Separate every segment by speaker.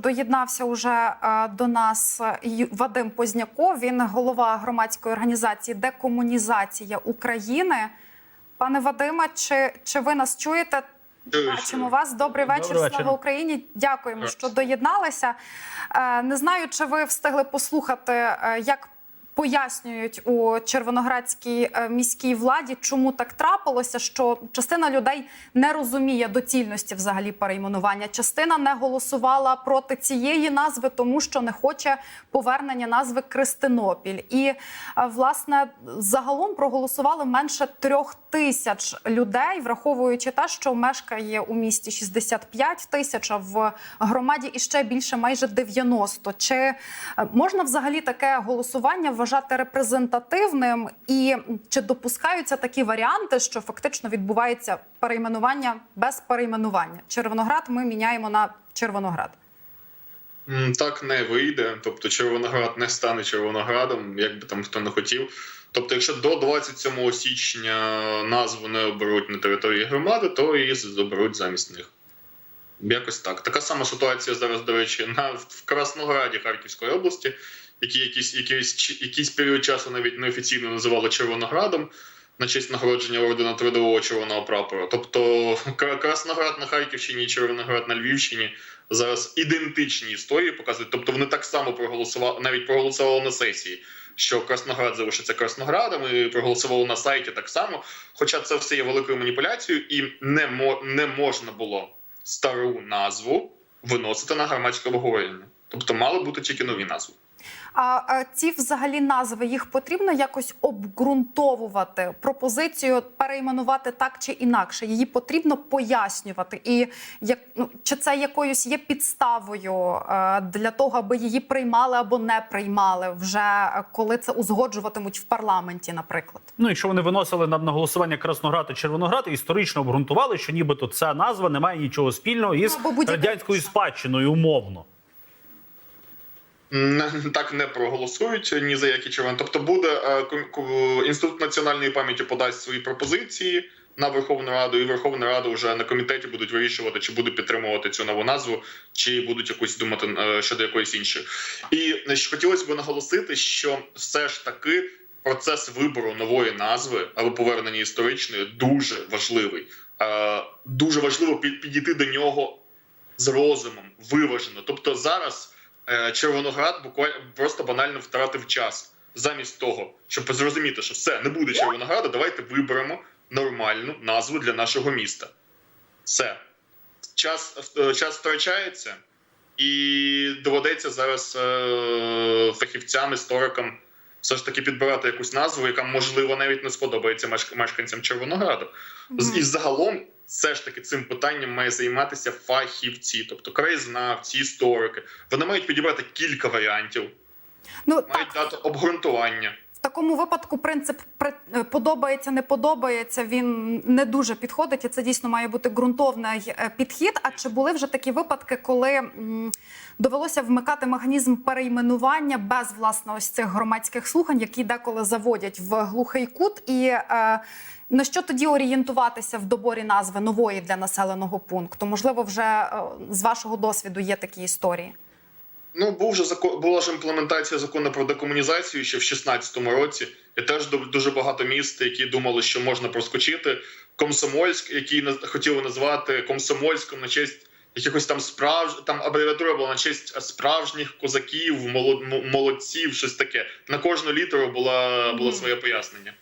Speaker 1: доєднався уже е, до нас е, Вадим Позняков. Він голова громадської організації Декомунізація України. Пане Вадиме, чи, чи ви нас чуєте? Бачимо вас. Добрий вечір.
Speaker 2: Добрий вечір.
Speaker 1: Слава Україні. Дякуємо, що доєдналися. Е, Не знаю, чи ви встигли послухати, як пояснюють у Червоноградській е, міській владі, чому так трапилося, що частина людей не розуміє доцільності взагалі перейменування. Частина не голосувала проти цієї назви, тому що не хоче повернення назви Кристинопіль. І е, власне загалом проголосували менше трьох тисяч людей, враховуючи те, що мешкає у місті 65 тисяч, а в громаді іще більше майже 90. Чи е, можна взагалі таке голосування вважати репрезентативним? І чи допускаються такі варіанти, що фактично відбувається перейменування без перейменування? Червоноград ми міняємо на Червоноград.
Speaker 3: Так не вийде. Тобто Червоноград не стане Червоноградом, як би там хто не хотів. Тобто, якщо до 27 січня назву не оберуть на території громади, то її оберуть замість них. Якось так. Така сама ситуація зараз, до речі, на в Краснограді Харківської області, які якийсь, чи- якийсь період часу навіть неофіційно називали Червоноградом на честь нагородження ордена трудового червоного прапора. Тобто Кра- Красноград на Харківщині і Червоноград на Львівщині зараз ідентичні історії показують. Тобто вони так само проголосували, навіть проголосували на сесії, що Красноград залишиться Красноградом, і проголосували на сайті так само. Хоча це все є великою маніпуляцією, і не, мо, не можна було стару назву виносити на громадське обговорення. Тобто мали бути тільки нові назви.
Speaker 1: А ці взагалі назви їх потрібно якось обґрунтовувати пропозицію перейменувати так чи інакше. Її потрібно пояснювати. І як ну чи це якоюсь є підставою е, для того, аби її приймали або не приймали, вже е, коли це узгоджуватимуть в парламенті, наприклад.
Speaker 2: Ну, якщо вони виносили на, голосування Красноград і Червоноград, історично обґрунтували, що нібито ця назва не має нічого спільного із
Speaker 1: Або
Speaker 2: радянською спадщиною, умовно.
Speaker 3: Так не проголосують ні за які червоні. Тобто буде е, інститут національної пам'яті подасть свої пропозиції на Верховну Раду, і Верховна Рада вже на комітеті будуть вирішувати, чи буде підтримувати цю нову назву, чи будуть якусь думати е, щодо якоїсь іншої. І хотілося б наголосити, що все ж таки процес вибору нової назви або повернення історичної дуже важливий. Е, Дуже важливо під- підійти до нього з розумом, виважено. Тобто зараз Червоноград буквально просто банально втратив час. Замість того, щоб зрозуміти, що все не буде Червонограда, давайте виберемо нормальну назву для нашого міста. Все. Час, е, час втрачається, і доведеться зараз е, фахівцям, історикам все ж таки підбирати якусь назву, яка можливо навіть не сподобається мешканцям Червонограду. З- І загалом, все ж таки, цим питанням має займатися фахівці, тобто краєзнавці, історики. Вони мають підібрати кілька варіантів,
Speaker 1: Ну
Speaker 3: мають
Speaker 1: так
Speaker 3: дати обґрунтування.
Speaker 1: Такому випадку принцип при- е, подобається, не подобається. Він не дуже підходить, і це дійсно має бути ґрунтовний е, підхід. А чи були вже такі випадки, коли довелося вмикати механізм перейменування без власне ось цих громадських слухань, які деколи заводять в глухий кут, і е, на що тоді орієнтуватися в доборі назви нової для населеного пункту? Можливо, вже з вашого досвіду є такі історії.
Speaker 3: Ну, був же закон, була ж імплементація закону про декомунізацію ще в 16-му році. І теж ду- дуже багато міст, які думали, що можна проскочити. Комсомольськ, який хотіли назвати Комсомольськом на честь якихось там справж... там абревіатура була на честь справжніх козаків, молод... молодців, щось таке. На кожну літеру була, було своє пояснення.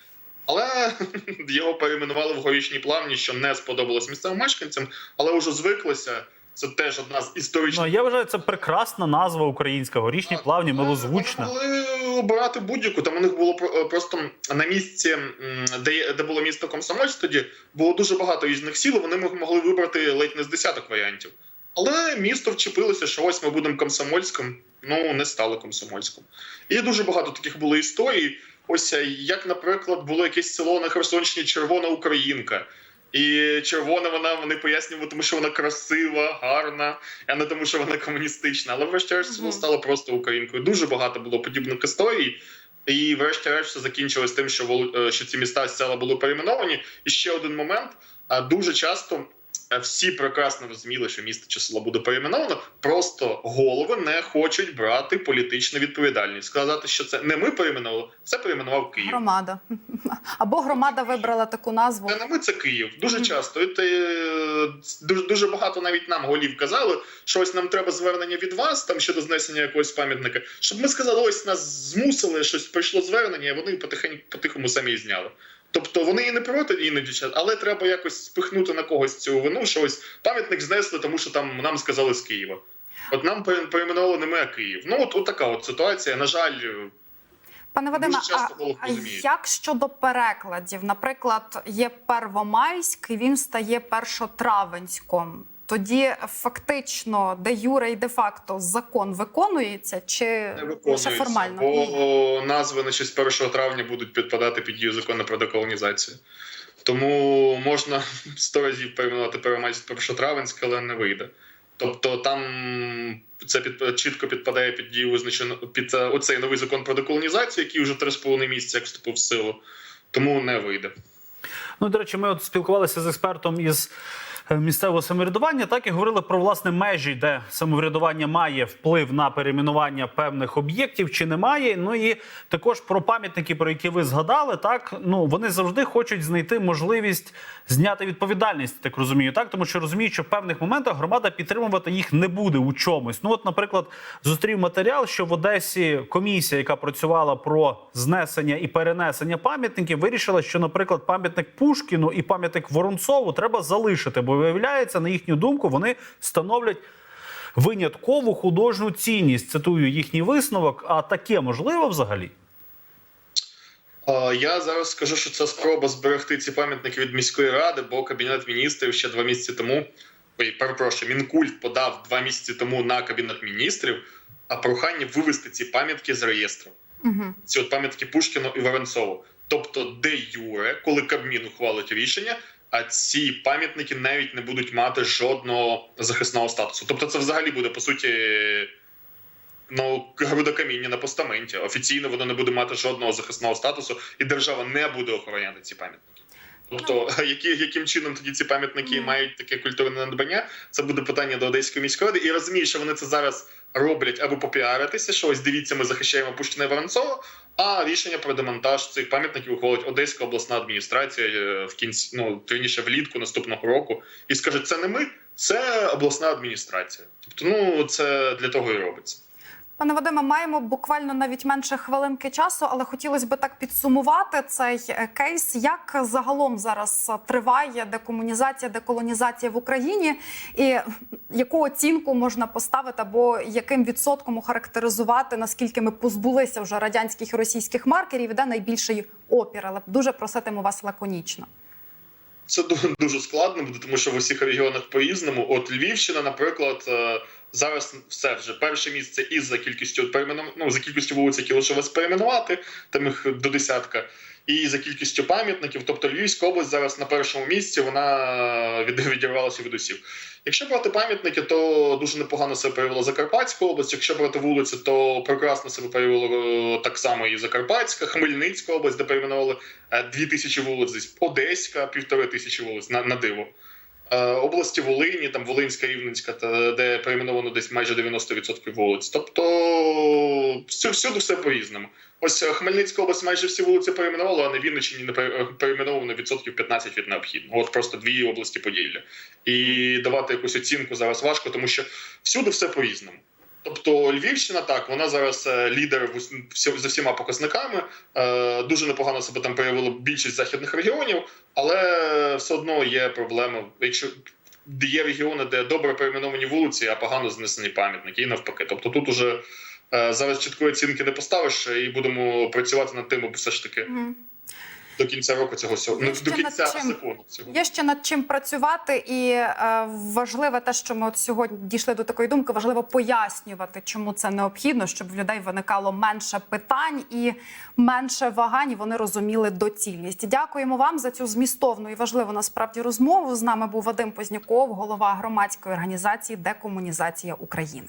Speaker 3: Але його перейменували в горішній плавні, що не сподобалось місцевим мешканцям, але вже звиклося. Це теж одна з історичних
Speaker 2: Ну я вважаю, це прекрасна назва українська. Горішні
Speaker 3: Так,
Speaker 2: плавні, милозвучна.
Speaker 3: Вони могли обирати будь-яку. Там у них було просто на місці, де, де було місто Комсомольськ тоді, було дуже багато різних сіл. Вони могли вибрати ледь не з десяток варіантів. Але місто вчепилося, що ось ми будемо комсомольським. Ну не стали комсомольським. І дуже багато таких було історій. Ось е, як, наприклад, було якесь село на Херсонщині Червона Українка. І червона вона вони пояснювали, тому що вона красива, гарна, а не тому, що вона комуністична. Але врешті-решт mm
Speaker 1: -hmm.
Speaker 3: вона стало просто українкою. Дуже багато було подібних історій. І врешті-решт все закінчилось тим, що е, що ці міста села були перейменовані. І ще один момент: а дуже часто всі прекрасно розуміли, що місто чи село буде перейменовано. Просто голови не хочуть брати політичну відповідальність. Сказати, що це не ми перейменували, це перейменував Київ.
Speaker 1: Громада або громада вибрала таку назву.
Speaker 3: Це не ми, це Київ. Дуже часто. І те, дуже, дуже багато навіть нам голів казали, що ось нам треба звернення від вас там щодо знесення якогось пам'ятника. Щоб ми сказали, ось нас змусили, щось прийшло звернення, і вони потихеньку потихому самі зняли. Тобто вони і не проти іноді, але треба якось спихнути на когось цю вину, що ось пам'ятник знесли, тому що там нам сказали з Києва. От нам пере- перейменували не ми, а Київ. Ну от, от така от ситуація. На жаль,
Speaker 1: Пане Вадиме, а, а як щодо перекладів? Наприклад, є Первомайськ, і він стає першотравенськом. Тоді фактично, де юре і де факто закон виконується, чи
Speaker 3: не
Speaker 1: лише формально?
Speaker 3: Бо назви на честь 1 травня будуть підпадати під дію закону про деколонізацію. Тому можна сто разів перейменувати Первомайськ 1 травенськ, але не вийде. Тобто там це під, чітко підпадає під дію визначено під е, оцей новий закон про деколонізацію, який вже три з половиною місяці як вступив в силу. Тому не вийде.
Speaker 2: Ну, до речі, ми от спілкувалися з експертом із е, місцевого самоврядування, так і говорили про власне межі, де самоврядування має вплив на перейменування певних об'єктів чи немає. Ну і також про пам'ятники, про які ви згадали, так ну вони завжди хочуть знайти можливість зняти відповідальність, так розумію, так тому що розуміють, що в певних моментах громада підтримувати їх не буде у чомусь. Ну, от, наприклад, зустрів матеріал, що в Одесі комісія, яка працювала про знесення і перенесення пам'ятників, вирішила, що, наприклад, пам'ятник Пушкіну і пам'ятник Воронцову треба залишити, бо виявляється, на їхню думку, вони становлять. Виняткову художню цінність цитую їхній висновок. А таке можливо взагалі?
Speaker 3: Я зараз скажу, що це спроба зберегти ці пам'ятники від міської ради, бо кабінет міністрів ще два місяці тому. Ой, перепрошую, Мінкульт подав два місяці тому на кабінет міністрів а прохання вивести ці пам'ятки з реєстру.
Speaker 1: Угу.
Speaker 3: Ці от пам'ятки Пушкіну і Воронцову. Тобто, де юре, коли Кабмін ухвалить рішення, а ці пам'ятники навіть не будуть мати жодного захисного статусу. Тобто, це взагалі буде по суті. Ну, грудокаміння на постаменті. Офіційно воно не буде мати жодного захисного статусу, і держава не буде охороняти ці пам'ятники. Тобто, які, яким чином тоді ці пам'ятники
Speaker 1: Мгм.
Speaker 3: мають таке культурне надбання, це буде питання до Одеської міської ради. І розумію, що вони це зараз роблять аби попіаритися, що ось дивіться, ми захищаємо і Воронцова, а рішення про демонтаж цих пам'ятників ухвалить Одеська обласна адміністрація е, в кінці, ну точніше, влітку наступного року, і скаже, це не ми, це обласна адміністрація. Тобто, ну це для того і робиться.
Speaker 1: Пане Вадиме, маємо буквально навіть менше хвилинки часу, але хотілося б так підсумувати цей е, кейс. Як загалом зараз триває декомунізація, деколонізація в Україні, і яку оцінку можна поставити, або яким відсотком охарактеризувати, наскільки ми позбулися вже радянських і російських маркерів, де найбільший опір? Але дуже проситиму вас лаконічно.
Speaker 3: Це ду- дуже складно буде, тому що в усіх регіонах по-різному. От Львівщина, наприклад, е, зараз все вже перше місце із за кількістю от ну, за кількістю вулиць, які лишилось перейменувати, там їх до десятка, і за кількістю пам'ятників. Тобто Львівська область зараз на першому місці вона відірвалася від усіх. Якщо брати пам'ятники, то дуже непогано себе проявила Закарпатська область. Якщо брати вулиці, то прекрасно себе е, так само і Закарпатська, Хмельницька область, де перейменували е, дві тисячі вулиць, десь Одеська, півтори тисячі вулиць на, на диво. Е, області Волині, там Волинська, Рівненська, де перейменовано десь майже 90% вулиць. Тобто всю- всюди все по-різному. Ось е, Хмельницька область майже всі вулиці перейменувала, а на Вінниччині не е, перейменовано відсотків 15 від необхідного. От просто дві області Поділля. І давати якусь оцінку зараз важко, тому що всюди все по-різному. Тобто Львівщина так, вона зараз е, лідер в ус- всі- за всіма показниками. Е, дуже непогано себе там проявило більшість західних регіонів, але все одно є проблеми. Якщо є регіони, де добре перейменовані вулиці, а погано знесені пам'ятники, і навпаки. Тобто тут уже е, зараз чіткої оцінки не поставиш, і будемо працювати над тим, аби все ж таки. До кінця року цього всього
Speaker 1: Є
Speaker 3: ну, до кінця
Speaker 1: чим-
Speaker 3: закону цього.
Speaker 1: Є ще над чим працювати, і е, важливе те, що ми от сьогодні дійшли до такої думки, важливо пояснювати, чому це необхідно, щоб в людей виникало менше питань і менше вагань, і вони розуміли доцільність. Дякуємо вам за цю змістовну і важливу насправді розмову. З нами був Вадим Позняков, голова громадської організації Декомунізація України.